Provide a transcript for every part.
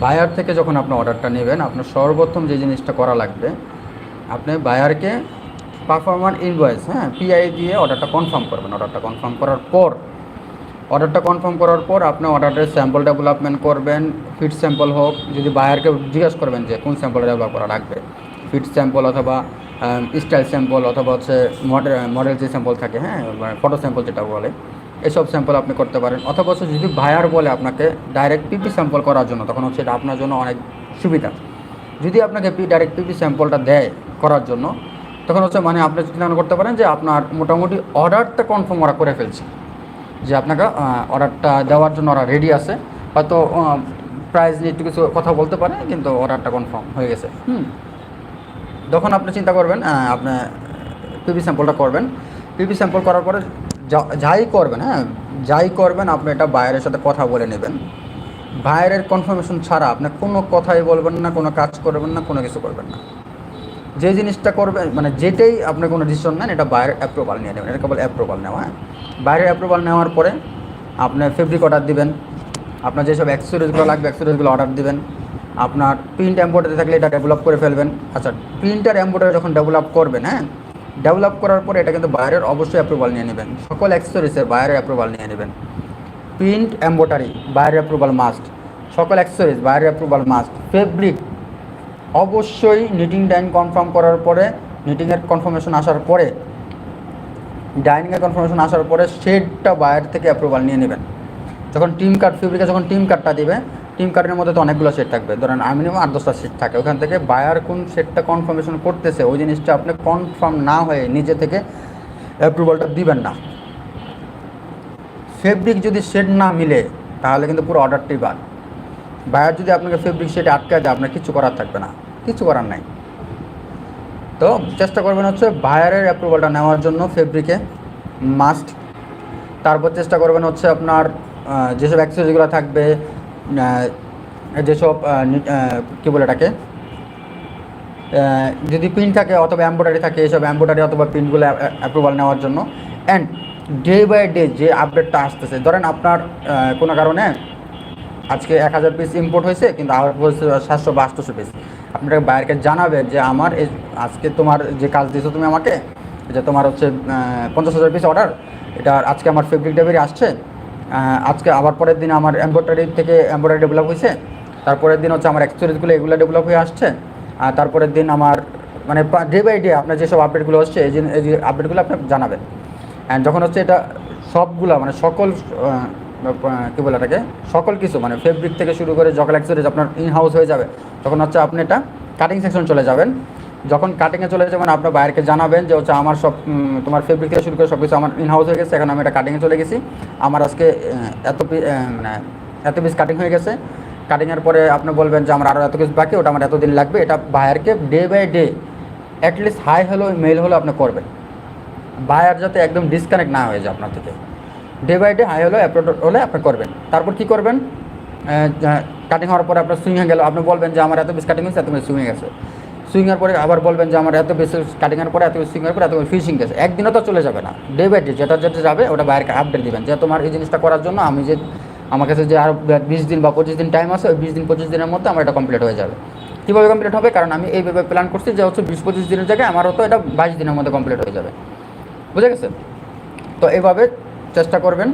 Buyer থেকে যখন আপনি অর্ডারটা নেবেন, আপনার সর্বপ্রথম যে জিনিসটা করা লাগবে, আপনি বায়ারকে পারফরমার ইনভয়েস হ্যাঁ পিআই দিয়ে অর্ডারটা কনফার্ম করবেন। অর্ডারটা কনফার্ম করার পর অর্ডারটা কনফার্ম করার পর আপনি অর্ডারের স্যাম্পল ডেভেলপমেন্ট করবেন। ফিট স্যাম্পল হোক, যদি বায়ারকে জিজ্ঞেস করবেন যে কোন স্যাম্পল ডেভেলপ করা লাগবে। ফিট স্যাম্পল অথবা স্টাইল স্যাম্পল অথবা হচ্ছে মডেল মডেল যে স্যাম্পল থাকে হ্যাঁ ফটো স্যাম্পল যেটা বলে এসব স্যাম্পল আপনি করতে পারেন। অথবা হচ্ছে যদি ভায়ার বলে আপনাকে ডাইরেক্ট পিপি স্যাম্পল করার জন্য তখন হচ্ছে এটা আপনার জন্য অনেক সুবিধা। যদি আপনাকে পি ডাইরেক্ট পিপি স্যাম্পলটা দেয় করার জন্য তখন হচ্ছে মানে আপনি চিন্তা করতে পারেন যে আপনার মোটামুটি অর্ডারটা কনফার্ম ওরা করে ফেলছে। যে আপনাকে অর্ডারটা দেওয়ার জন্য ওরা রেডি আছে। হয়তো প্রাইস নিয়ে একটু কিছু কথা বলতে পারে কিন্তু অর্ডারটা কনফার্ম হয়ে গেছে। হুম। তখন আপনি চিন্তা করবেন আপনি পিপি স্যাম্পলটা করবেন। পিপি স্যাম্পল করার পরে যাই করবেন হ্যাঁ যাই করবেন, আপনি এটা বাইরের সাথে কথা বলে নেবেন। বাইরের কনফার্মেশন ছাড়া আপনি কোনো কথাই বলবেন না, কোনো কাজ করবেন না, কোনো কিছু করবেন না। যে জিনিসটা করবেন মানে যেটাই আপনি কোনো ডিসিশন নেন, এটা বাইরের অ্যাপ্রুভাল নিয়ে নেবেন। এটা কেবল অ্যাপ্রুভাল নেওয়া হ্যাঁ। বাইরের অ্যাপ্রুভাল নেওয়ার পরে আপনি ফেব্রিক অর্ডার দিবেন। আপনার যেসব অ্যাক্সেসরিজগুলো লাগবে অ্যাক্সেসরিজগুলো অর্ডার দিবেন। আপনার প্রিন্ট এম্বোটারি থাকলে এটা ডেভেলপ করে ফেলবেন। আচ্ছা প্রিন্টার এম্বোটারি যখন ডেভেলপ করবেন হ্যাঁ ডেভেলপ করার পরে এটা কিন্তু বাইরের অবশ্যই অ্যাপ্রুভাল নিয়ে নেবেন। সকল অ্যাক্সেসরিজের বাইরের অ্যাপ্রুভাল নিয়ে নেবেন। প্রিন্ট এম্বোটারি বাইরের অ্যাপ্রুভাল মাস্ট সকল অ্যাক্সেসরিজ বাইরের অ্যাপ্রুভাল মাস্ট ফেব্রিক অবশ্যই নিটিং ডাইন কনফার্ম করার পরে নিটিংয়ের কনফার্মেশন আসার পরে ডাইনিংয়ের কনফার্মেশন আসার পরে শেডটা বাইরে থেকে অ্যাপ্রুভাল নিয়ে নেবেন। যখন টিম কার্ড ফেব্রিকে যখন টিম কার্ডটা দিবে টিম কার্ডের মধ্যে তো অনেকগুলো সেট থাকবে। ধরেন মিনিমাম আট দশটা সেট থাকে। ওখান থেকে বায়ার কোন সেটটা কনফার্মেশন করতেছে, ওই জিনিসটা আপনি কনফার্ম না হয়ে নিজে থেকে অ্যাপ্রুভালটা দিবেন না। ফেব্রিক যদি সেট না মিলে, তাহলে কিন্তু পুরো অর্ডারটি বাদ। বায়ার যদি আপনাকে ফেব্রিক শেডে আটকে যায় আপনার কিছু করার থাকবে না। কিছু করার নাই। তো চেষ্টা করবেন হচ্ছে বায়ারের অ্যাপ্রুভালটা নেওয়ার জন্য ফেব্রিকে মাস্ট তারপর চেষ্টা করবেন হচ্ছে আপনার যেসব অ্যাক্সেসরিগুলো থাকবে যেসব কী বলে এটাকে? যদি প্রিন্ট থাকে অথবা এম্ব্রয়ডারি থাকে, এসব এম্ব্রয়ডারি অথবা প্রিন্টগুলো অ্যাপ্রুভাল নেওয়ার জন্য। অ্যান্ড ডে বাই ডে যে আপডেটটা আসতেছে, ধরেন আপনার কোনো কারণে আজকে এক হাজার পিস ইম্পোর্ট হয়েছে, কিন্তু আবার বলছে সাতশো বা আটশোশো পিস আপনাকে বাইরকে জানাবে যে আমার এই আজকে তোমার যে কাজ দিয়েছ তুমি আমাকে, যে তোমার হচ্ছে পঞ্চাশ হাজার পিস অর্ডার এটা আজকে আমার ফেব্রিক ডেলিভারি আসছে। আজকে আবার পরের দিন আমার এম্ব্রয়ডারি থেকে এম্ব্রয়ডারি ডেভেলপ হয়েছে। তারপরের দিন হচ্ছে আমার অ্যাক্সেসরিজগুলো এগুলো ডেভেলপ হয়ে আসছে। আর তারপরের দিন আমার মানে ডে বাই ডে আপনার যেসব আপডেটগুলো হচ্ছে, এই যে এই আপডেটগুলো আপনি জানাবেন। অ্যান্ড যখন হচ্ছে এটা সবগুলা মানে সকল কী বলে এটাকে, সকল কিছু মানে ফেব্রিক থেকে শুরু করে যখন অ্যাক্সেসরিজ আপনার ইন হাউস হয়ে যাবে, তখন হচ্ছে আপনি এটা কাটিং সেকশন চলে যাবেন। যখন কাটিংয়ে চলে যাবেন, আপনার বাইরকে জানাবেন যে হচ্ছে আমার সব তোমার ফেব্রিক থেকে শুরু করে সব কিছু আমার ইন হাউস হয়ে গেছে, এখন আমি এটা কাটিংয়ে চলে গেছি। আমার আজকে এত মানে এত পিস কাটিং হয়ে গেছে। কাটিংয়ের পরে আপনি বলবেন যে আমার আরও এত কিছু বাকি, ওটা আমার এতদিন লাগবে। এটা বায়ারকে day by day at least high হলো মেল হলো আপনি করবেন। বায়ার যাতে একদম ডিসকানেক্ট না হয়ে যায় আপনার থেকে। ডে বাই ডে হাই হলো অ্যাপ্রোড হলে আপনি করবেন। তারপর কি করবেন? কাটিং হওয়ার পরে আপনার সুইংয়ে গেল। আপনি বলবেন যে আমার এত বেশ কাটিং হয়েছে, এত বেশ সুইংয়ে গেছে। সুইংয়ের পরে আবার বলবেন যে আমার এত বেশি কাটিংয়ের পরে, এত সুইংয়ের পরে, এত ফিশিং গেছে একদিনও তো চলে যাবে না। ডে বাই ডে যেটা যেটা যাবে, ওটা বাইরকে আপডেট দিবেন। যে তোমার এই জিনিসটা করার জন্য আমি যে আমার কাছে যে আর বিশ দিন বা পঁচিশ দিন টাইম আছে, ওই বিশ দিন, পঁচিশ দিনের মধ্যে আমার এটা কমপ্লিট হয়ে যাবে। কীভাবে কমপ্লিট হবে? কারণ আমি এইভাবে প্ল্যান করছি যে হচ্ছে বিশ, পঁচিশ দিনের জায়গায় আমার হতো এটা বাইশ দিনের মধ্যে কমপ্লিট হয়ে যাবে। বুঝে গেছে তো এইভাবে চেষ্টা করবেন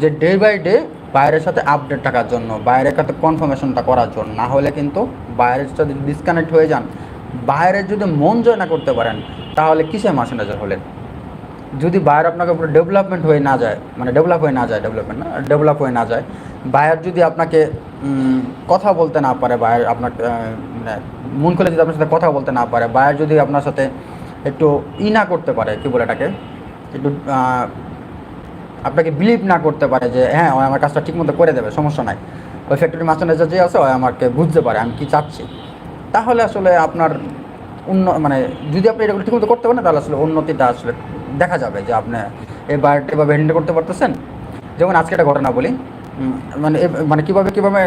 যে ডে বাই ডে বাইরের সাথে আপডেট থাকার জন্য, বাইরের সাথে কনফার্মেশনটা করার জন্য। না হলে কিন্তু বাইরের সাথে ডিসকানেক্ট হয়ে যান বাইরের যদি মন জয় না করতে পারেন, তাহলে কিসে মার্চেন্ডাইজার হলেন? যদি বায়ার আপনাকে পুরো ডেভেলপমেন্ট হয়ে না যায় মানে ডেভেলপ হয়ে না যায় ডেভেলপমেন্ট না ডেভেলপ হয়ে না যায় বায়ার যদি আপনাকে কথা বলতে না পারে বায়ার আপনার মানে মন খুলে যদি আপনার সাথে কথা বলতে না পারে বায়ার যদি আপনার সাথে একটু ই না করতে পারে, কী বলে এটাকে? একটু আপনাকে বিলিভ না করতে পারে যে হ্যাঁ আমার কাজটা ঠিকমতো করে দেবে, সমস্যা নাই। ওই ফ্যাক্টরি মাস্টার যে আছে আমাকে বুঝতে পারে, আমি কী চাচ্ছি? তাহলে আসলে আপনার উন্ন মানে যদি আপনি এটা ঠিকমতো করতে পারেন তাহলে আসলে উন্নতিটা আসলে দেখা যাবে যে আপনি এই বায়োটা এভাবে হ্যান্ডেল করতে পারতেছেন। যেমন আজকে একটা ঘটনা বলি। মানে মানে কীভাবে কীভাবে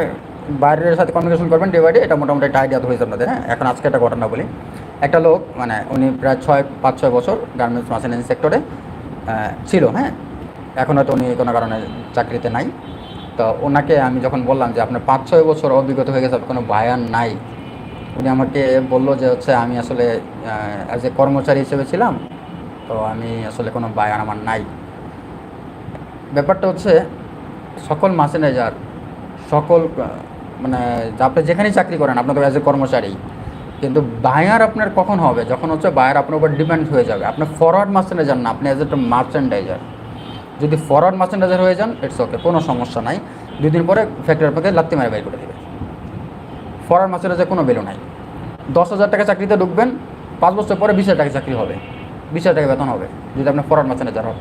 বাইরের সাথে কমিউনিকেশন করবেন ডে বাই ডে এটা মোটামুটি একটা আইডিয়া হয়েছে আপনাদের হ্যাঁ? এখন আজকে একটা ঘটনা বলি। একটা লোক মানে উনি প্রায় ছয়, পাঁচ, ছয় বছর গার্মেন্টস মার্চেন্ডাইজিং সেক্টরে ছিল হ্যাঁ? এখন হয়তো উনি কোনো কারণে চাকরিতে নাই। তো ওনাকে আমি যখন বললাম যে, আপনার পাঁচ, ছয় বছর অভিজ্ঞতা হয়ে গেছে কোনো বায়ান নাই। উনি আমাকে বলল যে হচ্ছে আমি আসলে অ্যাজ এ কর্মচারী হিসেবে ছিলাম, তো আমি আসলে কোনো বায়ান আমার নাই। ব্যাপারটা হচ্ছে সকল মাসেনেজার সকল মানে আপনি যেখানেই চাকরি করেন আপনার তো অ্যাজ এ কর্মচারী, কিন্তু বায়ার আপনার কখন হবে? যখন হচ্ছে বায়ার আপনার উপর ডিপেন্ড হয়ে যাবে। আপনি ফরওয়ার্ড মার্চেন্ডাইজার না, আপনি অ্যাজ এ মার্চেন্ডাইজার যদি ফরওয়ার্ড মার্চেন্ডাইজার হয়ে যান ইটস ওকে কোনো সমস্যা নাই। দুই দিন পরে ফ্যাক্টরি আপনাকে লাত্তি মারে বের করে দেবে। ফরওয়ার্ড মার্চেন্ডাইজার কোনো বেলো নাই। দশ হাজার টাকা চাকরিতে ঢুকবেন, পাঁচ বছর পরে বিশ হাজার টাকা চাকরি হবে। বিশ হাজার টাকা বেতন হবে, যদি আপনি ফরওয়ার্ড মার্চেন্ডাইজার হন।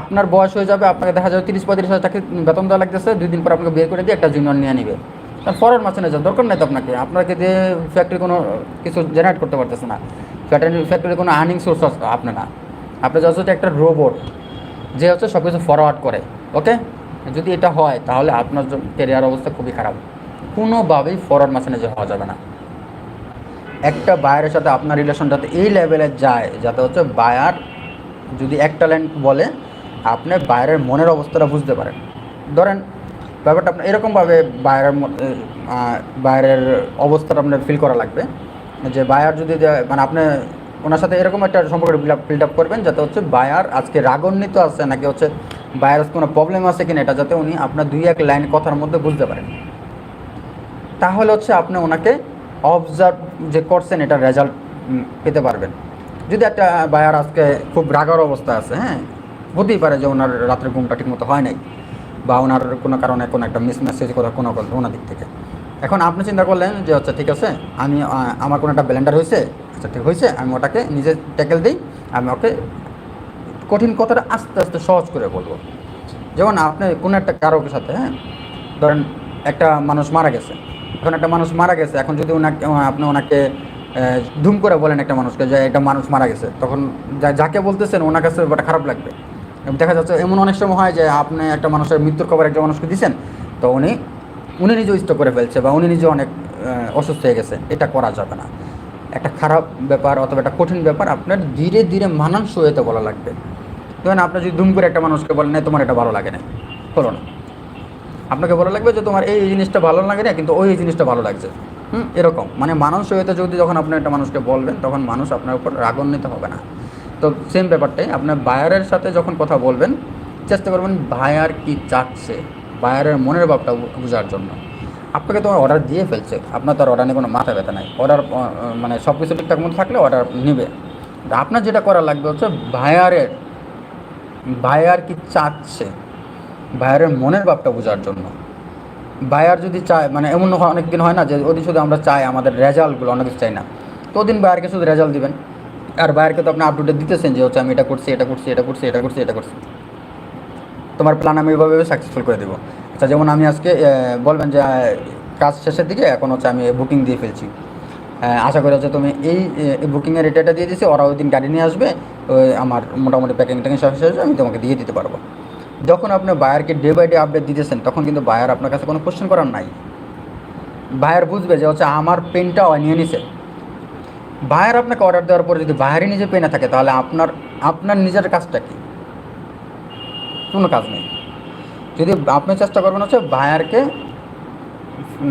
আপনার বয়স হয়ে যাবে, আপনাকে দেখা যাবে তিরিশ পঁয়ত্রিশ হাজার টাকা বেতন দেওয়া লাগতেছে, দুই দিন পর আপনাকে বের করে দিয়ে একটা জুনিয়র নিয়ে নিবে। কারণ ফরওয়ার্ড মার্চেন্ডাইজার দরকার নাই তো আপনাকে। আপনাকে দিয়ে ফ্যাক্টরি কোনো কিছু জেনারেট করতে পারতেছে না। ফ্যাক্টরি ফ্যাক্টরি কোনো আর্নিং সোর্স আপনি না। আপনি হচ্ছে একটা রোবট যে হচ্ছে সব কিছু ফরওয়ার্ড করে ওকে যদি এটা হয়, তাহলে আপনার কেরিয়ার অবস্থা খুবই খারাপ। কোনোভাবেই ফরওয়ার্ড মার্চেন্ডাইজার হওয়া যাবে না। একটা বায়ারের সাথে আপনার রিলেশন যাতে এই লেভেলে যায়, যাতে হচ্ছে বায়ার যদি এক ট্যালেন্ট বলে, আপনি বাইরের মনের অবস্থাটা বুঝতে পারেন। ধরেন, ব্যাপারটা আপনার এরকমভাবে বাইরের বাইরের অবস্থাটা আপনার ফিল করা লাগবে। যে বায়ার যদি মানে আপনি ওনার সাথে এরকম একটা সম্পর্ক বিল্ড আপ করবেন, যাতে হচ্ছে বায়ার আজকে রাগান্বিত আছে, নাকি হচ্ছে বায়ার কোনো প্রবলেম আছে কিনা, এটা যাতে উনি আপনার দুই এক লাইন কথার মধ্যে বুঝতে পারেন। তাহলে হচ্ছে আপনি ওনাকে অবজার্ভ যে করছেন এটা রেজাল্ট পেতে পারবেন। যদি একটা বায়ার আজকে খুব রাগার অবস্থা আছে হ্যাঁ হতেই পারে যে ওনার রাত্রে ঘুমটা ঠিকমতো হয় নাই বা ওনার কোনো কারণে কোনো একটা মিস মেসেজ করার কোনো ওনার দিক থেকে। এখন আপনি চিন্তা করলেন যে আচ্ছা ঠিক আছে, আমি আমার কোনো একটা ব্লেন্ডার হয়েছে আচ্ছা ঠিক হয়েছে আমি ওটাকে নিজে ট্যাকেল দিই, আমি ওকে কঠিন কথাটা আস্তে আস্তে সহজ করে বলব। যেমন আপনি কোনো একটা কারোর সাথে হ্যাঁ ধরেন একটা মানুষ মারা গেছে এখন একটা মানুষ মারা গেছে এখন যদি ওনাকে আপনি ওনাকে ধুম করে বলেন একটা মানুষকে যে একটা মানুষ মারা গেছে তখন যাকে বলতেছেন ওনার কাছে ওটা খারাপ লাগবে। দেখা যাচ্ছে এমন অনেক সময় হয় যে আপনি একটা মানুষের মৃত্যুর খবর একটা মানুষকে দিচ্ছেন তো উনি উনি নিজেও স্টক করে ফেলছে বা উনি নিজে অনেক অসুস্থ হয়ে গেছে এটা করা যাবে না। একটা খারাপ ব্যাপার অথবা একটা কঠিন ব্যাপার আপনার ধীরে ধীরে মানানসই হতে বলা লাগবে। ধরেন আপনি যদি ধুম করে একটা মানুষকে বলেন "না, তোমার এটা ভালো লাগে না হলো না। আপনাকে ভালো লাগবে যে তোমার এই জিনিসটা ভালো লাগে না, কিন্তু ওই জিনিসটা ভালো লাগছে। হুম? এরকম। মানে মানুষ হইতে যদি যখন আপনি একটা মানুষকে বলবেন, তখন মানুষ আপনার উপর রাগান্বিত হবে না। তো সেম ব্যাপারটাই, আপনার বায়ারের সাথে যখন কথা বলবেন, চেষ্টা করবেন বায়ার কি চাচ্ছে বায়ারের মনের ভাবটা বোঝার জন্য। আপনাকে তোমার অর্ডার দিয়ে ফেলছে। আপনার তো আর অর্ডার নিয়ে কোনো মাথা ব্যথা নাই। অর্ডার মানে সব কিছু ঠিকঠাক মতো থাকলে অর্ডার নেবে। আপনার যেটা করা লাগবে হচ্ছে বায়ারের বায়ার কি চাচ্ছে? বায়ারের মনের ভাবটা বোঝার জন্য। বায়ার যদি চায় মানে এমন অনেক দিন হয় না যে ওদিন শুধু আমরা চাই, আমাদের রেজাল্টগুলো অনেক কিছু চাই না। তো ওদিন বায়ারকে শুধু রেজাল্ট দিবেন। আর বায়ারকে তো আপনি আপডেট দিতেছেন যে, হচ্ছে আমি এটা করছি এটা করছি এটা করছি এটা করছি এটা করছি। তোমার প্ল্যান আমি এভাবে সাকসেসফুল করে দেবো। আচ্ছা যেমন আমি আজকে বলবেন যে, কাজ শেষের দিকে এখন হচ্ছে আমি বুকিং দিয়ে ফেলছি। আশা করি হচ্ছে তুমি এই বুকিংয়ের রেটটা দিয়ে দিছি ওরা ওই দিন গাড়ি নিয়ে আসবে আমার মোটামুটি প্যাকিং ট্যাকিং সব শেষ আমি তোমাকে দিয়ে দিতে পারব। যখন আপনি বায়ারকে ডে বাই ডে আপডেট দিতেছেন, তখন কিন্তু বায়ার আপনার কাছে কোনো কোশ্চেন করার নাই। বায়ার বুঝবে যে হচ্ছে আমার পেনটা নিয়ে নিছে বায়ার আপনাকে অর্ডার দেওয়ার পরে যদি বায়ারই নিজে পেনে থাকে, তাহলে আপনার আপনার নিজের কাজটা কি? কোনো কাজ নেই। যদি আপনি চেষ্টা করবেন হচ্ছে বায়ারকে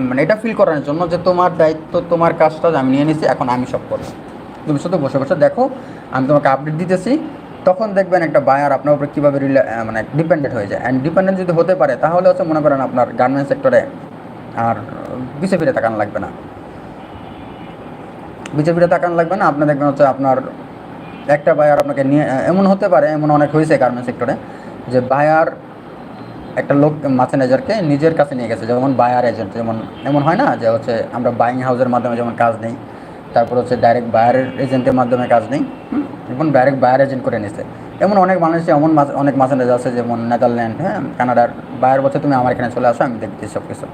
মানে এটা ফিল করানোর জন্য যে তোমার দায়িত্ব, তোমার কাজটা আমি নিয়ে নিছি, এখন আমি সব করব। তুমি শুধু বসে বসে দেখো, আমি তোমাকে আপডেট দিতেছি তখন দেখবেন একটা বায়ার আপনার উপরে কীভাবে রিলে মানে ডিপেন্ডেন্ট হয়ে যায়। অ্যান্ড ডিপেন্ডেন্ট যদি হতে পারে, তাহলে হচ্ছে মনে করেন আপনার গার্মেন্টস সেক্টরে আর পিছিয়ে ফিরে তাকানো লাগবে না। পিছিয়ে ফিরে তাকানো লাগবে না, আপনি দেখবেন হচ্ছে আপনার একটা বায়ার আপনাকে নিয়ে এমন হতে পারে, এমন অনেক হয়েছে গার্মেন্টস সেক্টরে যে বায়ার একটা লোক মার্চেন্ডাইজারকে নিজের কাছে নিয়ে গেছে। যেমন বায়ার এজেন্ট যেমন, এমন হয় না যে হচ্ছে আমরা বাইং হাউসের মাধ্যমে যেমন কাজ নেই তারপর হচ্ছে ডাইরেক্ট বায়ারের এজেন্টের মাধ্যমে কাজ নেই এখন ডাইরেক্ট বায়ার এজেন্ট করে নিছে। এমন অনেক মানুষ, এমন অনেক মার্চেন্ডাইজ আছে যেমন নেদারল্যান্ড হ্যাঁ কানাডার বায়ার বছর তুমি আমার এখানে চলে আসো, আমি দেখছি সব কিছু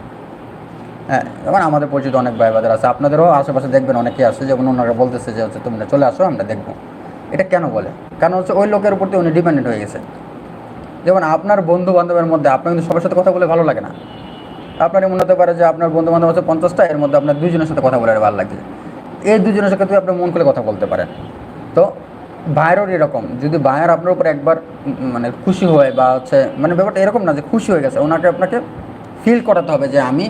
হ্যাঁ যেমন আমাদের পরিচিত অনেক ভাই বাজার আছে। আপনাদেরও আশেপাশে দেখবেন, অনেকেই আছে, যেমন ওনারা বলতেছে যে হচ্ছে, তোমরা চলে আসো, আমরা দেখব। এটা কেন বলে? কারণ হচ্ছে, ওই লোকের উপর উনি ডিপেন্ডেন্ট হয়ে গেছে। যেমন আপনার বন্ধু বান্ধবের মধ্যে, আপনার কিন্তু সবার সাথে কথা বলে ভালো লাগে না। আপনার এমন হতে পারে যে আপনার বন্ধু বান্ধব আছে পঞ্চাশটা, এর মধ্যে আপনার দুজনের সাথে কথা বলে ভালো লাগছে। এই দুজনের সাথে আপনি মন খুলে কথা বলতে পারেন। তো বায়ারও এরকম, যদি বায়ার আপনার উপর একবার মানে খুশি হয় বা হচ্ছে মানে ব্যাপারটা এরকম না যে খুশি হয়ে গেছে, ওনাকে আপনাকে ফিল করাতে হবে যে আমি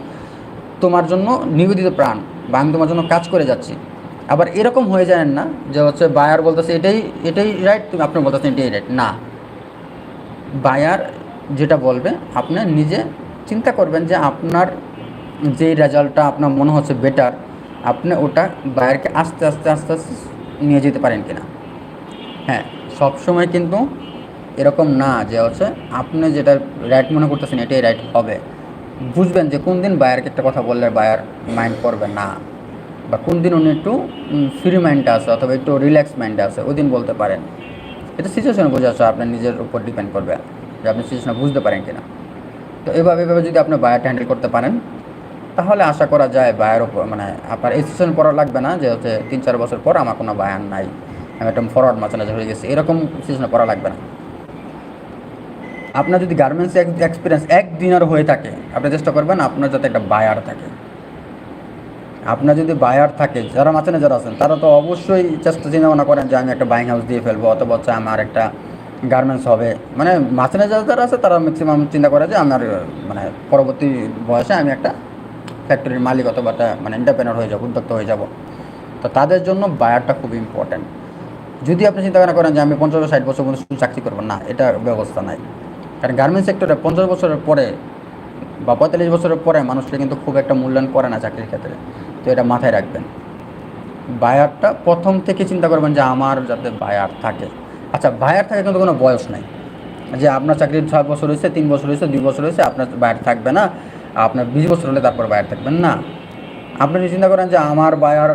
তোমার জন্য নিবেদিত প্রাণ বা আমি তোমার জন্য কাজ করে যাচ্ছি। আবার এরকম হয়ে যায় না যে হচ্ছে বায়ার বলতেছে, এটাই এটাই রাইট তুমি আপনি বলতেছেন, এটাই রাইট না। বায়ার যেটা বলবে, আপনি নিজে চিন্তা করবেন যে আপনার যে রেজাল্টটা আপনার মনে হচ্ছে বেটার আপনি ওটা বায়ারকে আস্তে আস্তে আস্তে আস্তে নিয়ে যেতে পারেন কিনা। হ্যাঁ সবসময় কিন্তু এরকম না যে হচ্ছে আপনি যেটা রাইট মনে করতেছেন এটাই রাইট হবে। বুঝবেন যে কোন দিন বায়ারকে একটা কথা বললে বায়ার মাইন্ড করবে না বা কোন দিন উনি একটু ফ্রি মাইন্ডে আছে অথবা একটু রিল্যাক্স মাইন্ডে আছে, ওই দিন বলতে পারেন। এটা সিচুয়েশনে বোঝা আছে আপনার নিজের উপর ডিপেন্ড করবে যে আপনি সিচুয়েশনে বুঝতে পারেন কিনা। তো এভাবে এভাবে যদি আপনি বায়ারটা হ্যান্ডেল করতে পারেন তাহলে আশা করা যায় বায়ের ওপর মানে আপনার এই সিচুয়েশন পড়া লাগবে না যে হচ্ছে তিন চার বছর পর আমার কোনো বায়ান নাই, আমি একটা ফরওয়ার্ড মাঝে হয়ে গেছি, এরকম সিচুয়েশনে পড়া লাগবে না। আপনার যদি গার্মেন্টস এক্সপিরিয়েন্স একদিনের হয়ে থাকে, আপনি চেষ্টা করবেন আপনার যাতে একটা বায়ার থাকে। আপনার যদি বায়ার থাকে, যারা মাঝখানে যারা আছেন, তারা তো অবশ্যই চেষ্টা চিন্তা ভাবনা করেন যে আমি একটা বাইং হাউস দিয়ে ফেলব, অথবা হচ্ছে আমার একটা গার্মেন্টস হবে। মানে মাঝখানে যারা যারা আছে, তারা ম্যাক্সিমাম চিন্তা করে যে আমার মানে পরবর্তী বয়সে আমি একটা ফ্যাক্টরির মালিক অথবা একটা মানে এন্টারপ্রেনার হয়ে যাব, উদ্যোক্তা হয়ে যাব, তো তাদের জন্য বায়ারটা খুব ইম্পর্ট্যান্ট যদি আপনি চিন্তা ভাবনা করেন যে আমি পঞ্চাশ ষাট বছর পর্যন্ত শুধু চাকরি করব, না, এটা ব্যবস্থা নাই। কারণ গার্মেন্টস সেক্টরে পঞ্চাশ বছরের পরে বা পঁয়তাল্লিশ বছরের পরে মানুষকে কিন্তু খুব একটা মূল্যায়ন করে না চাকরির ক্ষেত্রে। তো এটা মাথায় রাখবেন। বায়ারটা প্রথম থেকে চিন্তা করবেন যে আমার যাতে বায়ার থাকে। আচ্ছা বায়ার থাকে কিন্তু কোনো বয়স নাই। যে আপনার চাকরির ছয় বছর হয়েছে, তিন বছর হয়েছে, দুই বছর হয়েছে, আপনার বায়ার থাকবে না। আপনার বিশ বছর হলে তারপর বায়ার থাকবেন না। আপনি যদি চিন্তা করেন যে আমার বায়ার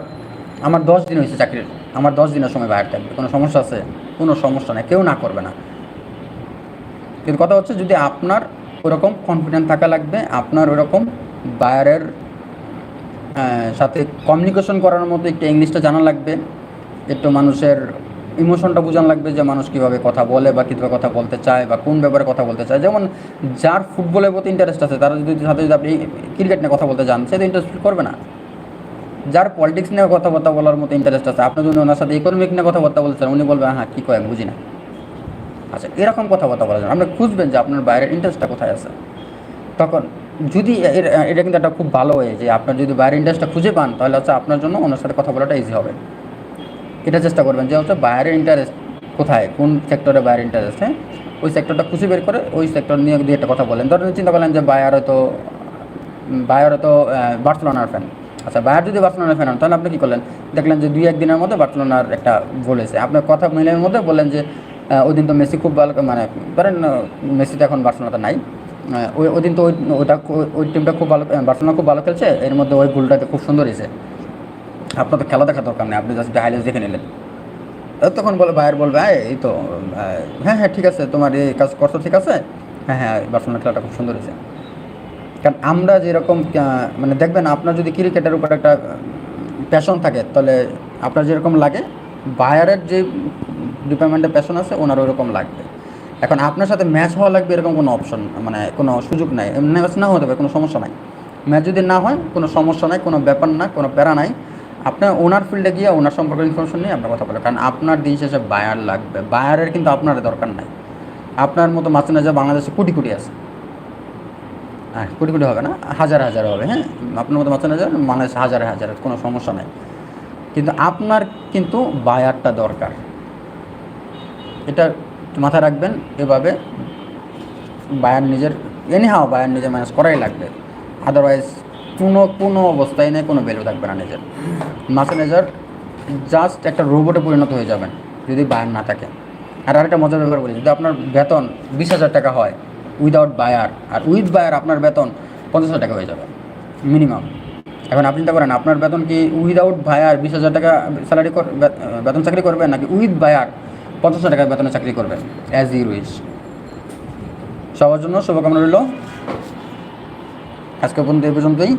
আমার দশ দিন হয়েছে চাকরির, আমার দশ দিনের সময় বায়ার থাকবে, কোনো সমস্যা আছে? কোনো সমস্যা নেই, কেউ না করবে না। কিন্তু কথা হচ্ছে যদি আপনার ওরকম কনফিডেন্ট থাকা লাগবে, আপনার ওরকম বায়ারের সাথে কমিউনিকেশন করার মতো একটু ইংলিশটা জানা লাগবে, একটু মানুষের ইমোশনটা বোঝানো লাগবে যে মানুষ কীভাবে কথা বলে বা কীভাবে কথা বলতে চায় বা কোন ব্যাপারে কথা বলতে চায়। যেমন যার ফুটবলের প্রতি ইন্টারেস্ট আছে, তারা যদি সাথে যদি আপনি ক্রিকেট নিয়ে কথা বলতে চান সে তো ইন্টারেস্ট করবে না। যার পলিটিক্স নিয়ে কথাবার্তা বলার মতো ইন্টারেস্ট আছে আপনি যদি ওনার সাথে ইকোনমিক নিয়ে কথাবার্তা বলতে চান, উনি বলবেন হ্যাঁ কী কয় বুঝি না। আচ্ছা এরকম কথাবার্তা বলা যায় আপনি খুঁজবেন যে আপনার বাইরের ইন্টারেস্টটা কোথায় আছে। তখন যদি এটা কিন্তু একটা খুব ভালো হয়ে যে আপনার যদি বাইরের ইন্টারেস্টটা খুঁজে পান, তাহলে হচ্ছে আপনার জন্য ওনার সাথে কথা বলাটা ইজি হবে। এটা চেষ্টা করবেন যে হচ্ছে বাইরের ইন্টারেস্ট কোথায়? কোন সেক্টরে বাইরের ইন্টারেস্ট হ্যাঁ? ওই সেক্টরটা খুশি বের করে ওই সেক্টর নিয়ে দিয়ে একটা কথা বলেন। ধরেন চিন্তা করলেন যে বায়ার হয়তো বায়ার হয়তো বার্সেলোনার ফ্যান আচ্ছা বায়ার যদি বার্সেলোনার ফ্যান হন, তাহলে আপনি কী করলেন? দেখলেন যে দুই, একদিনের মধ্যে বার্সেলোনার একটা গোল এসে আপনার কথা মিলের মধ্যে বললেন যে ওই দিন তো মেসি খুব ভালো মানে ধরেন মেসি তো এখন বার্সেলোনাতে নাই। ওই ওই দিন তো ওই ওইটা ওই টিমটা খুব ভালো বার্সেলোনা খুব ভালো খেলছে। এর মধ্যে ওই গোলটাতে খুব সুন্দর এসে আপনার তো খেলা দেখা দরকার নেই আপনি জাস্ট হাইলাইটস দেখে নিলেন। তখন বলে বায়ার বলবে "এই, এই তো হ্যাঁ হ্যাঁ ঠিক আছে তোমার এই কাজ করছ ঠিক আছে? হ্যাঁ হ্যাঁ বার্সেলোনা খেলাটা খুব সুন্দর হয়েছে। কারণ আমরা যেরকম মানে দেখবেন আপনার যদি ক্রিকেটের উপর একটা প্যাশন থাকে তাহলে আপনার যেরকম লাগে বায়ারের যে ডিপার্টমেন্টের প্যাশন আছে ওনার ওরকম লাগবে। এখন আপনার সাথে ম্যাচ হওয়া লাগবে এরকম কোনো অপশন মানে কোনো সুযোগ নাই। ম্যাচ না হতে পারে কোনো সমস্যা নাই। ম্যাচ যদি না হয় কোনো সমস্যা নাই কোনো ব্যাপার না কোনো প্যারা নাই। আপনার ওনার ফিল্ডে গিয়ে ওনার সম্পর্কে ইনফরমেশন নিয়ে আপনার কথা বলে। কারণ আপনার দিন শেষে বায়ার লাগবে। বায়ারের কিন্তু আপনার দরকার নাই। আপনার মতো মাঝে যা বাংলাদেশে কোটি কোটি আছে। হ্যাঁ কোটি কোটি হবে না, হাজার হাজার হবে হ্যাঁ? আপনার মতো মাথা না যান মানুষ হাজার হাজার, কোনো সমস্যা নেই। কিন্তু আপনার কিন্তু বায়ারটা দরকার। এটা মাথায় রাখবেন, এভাবে বায়ার নিজের এনি হাও বায়ার নিজের ম্যানেজ করাই লাগবে। আদারওয়াইজ কোনো কোনো অবস্থায় নেই কোনো ভ্যালু থাকবে না নিজের। মাসে মেজার জাস্ট একটা রোবটে পরিণত হয়ে যাবেন, যদি বায়ার না থাকে। আর আরেকটা মজার ব্যাপার বলি, যদি আপনার বেতন বিশ হাজার টাকা হয় উইদাউট বায়ার আর উইথ বায়ার আপনার বেতন পঞ্চাশ হাজার টাকা হয়ে যাবে মিনিমাম এখন আপনি চিন্তা করেন, আপনার বেতন কি উইদাউট বায়ার বিশ হাজার টাকা স্যালারি বেতন চাকরি করবেন নাকি উইথ বায়ার পঞ্চাশ হাজার টাকা বেতনে চাকরি করবেন অ্যাজ ইউ উইশ সবার জন্য শুভকামনা রইল। আজকে পর্যন্ত এই পর্যন্তই।